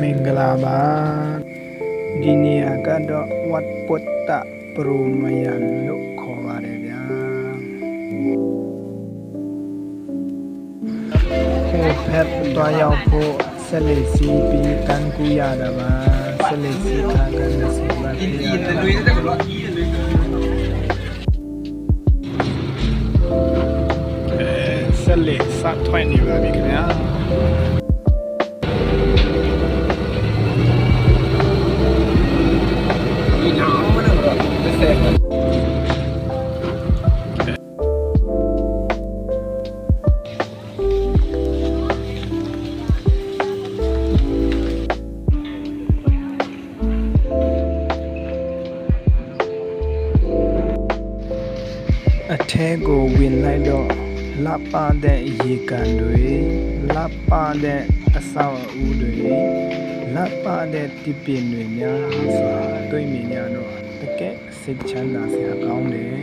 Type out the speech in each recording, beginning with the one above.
မင်္ဂလာပါဒီနေရာကတော့ဝတ်ပုတ္တပရမယံလို့ခေါ်ပါတယ်ဗျာဟိုဖက်တော့ရောက်ဖို့ဆက်လက်စီးပြီးကန်ကူရတာပါဆက်လက်စီးခါကန်စီပါပြရတာပါအဲဆက်လက်စထွင်နေပါပြီခင်ဗျာ အထဲကိုဝင်လိုက်တော့လပ်ပတဲ့ရေကန်တွေလပ်ပတဲ့အဆောက်အဦတွေ လပ်ပတဲ့တိပင်တွေများစွာတွေ့မြင်ရတော့တကယ်စိတ်ချမ်းသာစရာကောင်းတယ်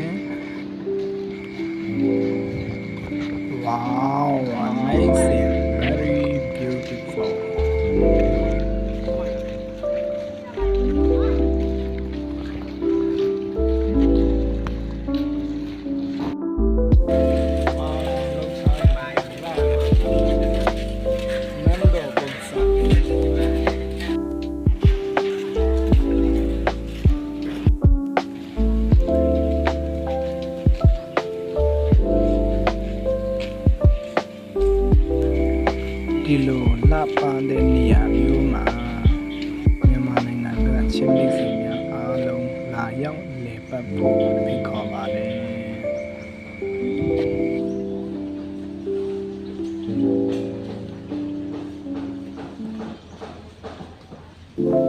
Wow ဒီလိုလှပတဲ့နေရာမျိုးမှာမြန်မာနိုင်ငံကချင်းမိတ်ဆွေများအားလုံးလာရောက်လည်ပတ်ဖို့ဖိတ်ခေါ်ပါတယ်။